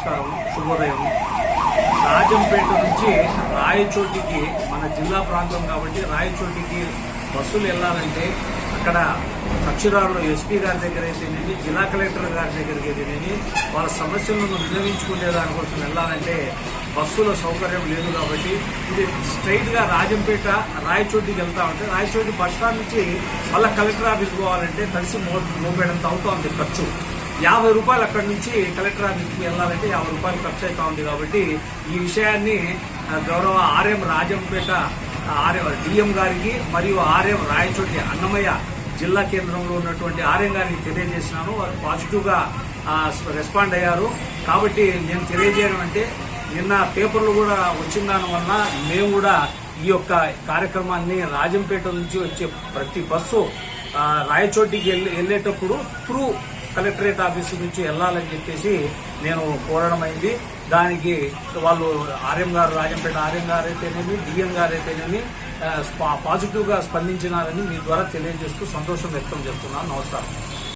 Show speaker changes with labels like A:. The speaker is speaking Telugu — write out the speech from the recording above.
A: శుభోదయం. రాజంపేట నుంచి రాయచోటికి మన జిల్లా ప్రాంతం కాబట్టి రాయచోటికి బస్సులు వెళ్ళాలంటే అక్కడ అక్షరాలు ఎస్పీ గారి దగ్గర అయితేనేమి జిల్లా కలెక్టర్ గారి దగ్గరికి అయితేనేమి వాళ్ళ సమస్యలను వినియోగించుకునే దానికోసం వెళ్ళాలంటే బస్సుల సౌకర్యం లేదు కాబట్టి ఇది స్ట్రైట్గా రాజంపేట రాయచోటికి వెళ్తా ఉంటే రాయచోటి బస్ స్టాండ్ నుంచి మళ్ళీ కలెక్టర్ ఆఫీస్ పోవాలంటే కలిసి మో మోపేయడంత అవుతుంది ఖర్చు. యాభై రూపాయలు అక్కడి నుంచి కలెక్టర్ ఆఫీస్కి వెళ్ళాలంటే యాభై రూపాయలు ఖర్చు అవుతా ఉంది కాబట్టి ఈ విషయాన్ని గౌరవ ఆర్ఎం రాజంపేట ఆర్ఎం డిఎం గారికి మరియు ఆర్ఎం రాయచోటి అన్నమయ్య జిల్లా కేంద్రంలో ఉన్నటువంటి ఆర్ఎం గారికి తెలియజేసినాను. వారు పాజిటివ్గా రెస్పాండ్ అయ్యారు. కాబట్టి నేను తెలియజేయడం అంటే నిన్న పేపర్లు కూడా వచ్చిన దానివల్ల మేము కూడా ఈ యొక్క కార్యక్రమాన్ని రాజంపేట నుంచి వచ్చే ప్రతి బస్సు రాయచోటికి వెళ్ళి వెళ్ళేటప్పుడు త్రూ కలెక్టరేట్ ఆఫీసు నుంచి వెళ్ళాలని చెప్పేసి నేను కోరడం అయింది దానికి వాళ్ళు ఆర్ఎం గారు రాజంపేట ఆర్ఎం గారు అయితేనేమి డిఎం గారు అయితేనేమి స్పా- పాజిటివ్గా స్పందించినారని మీ ద్వారా తెలియజేస్తూ సంతోషం వ్యక్తం చేస్తున్నాను. నమస్కారం.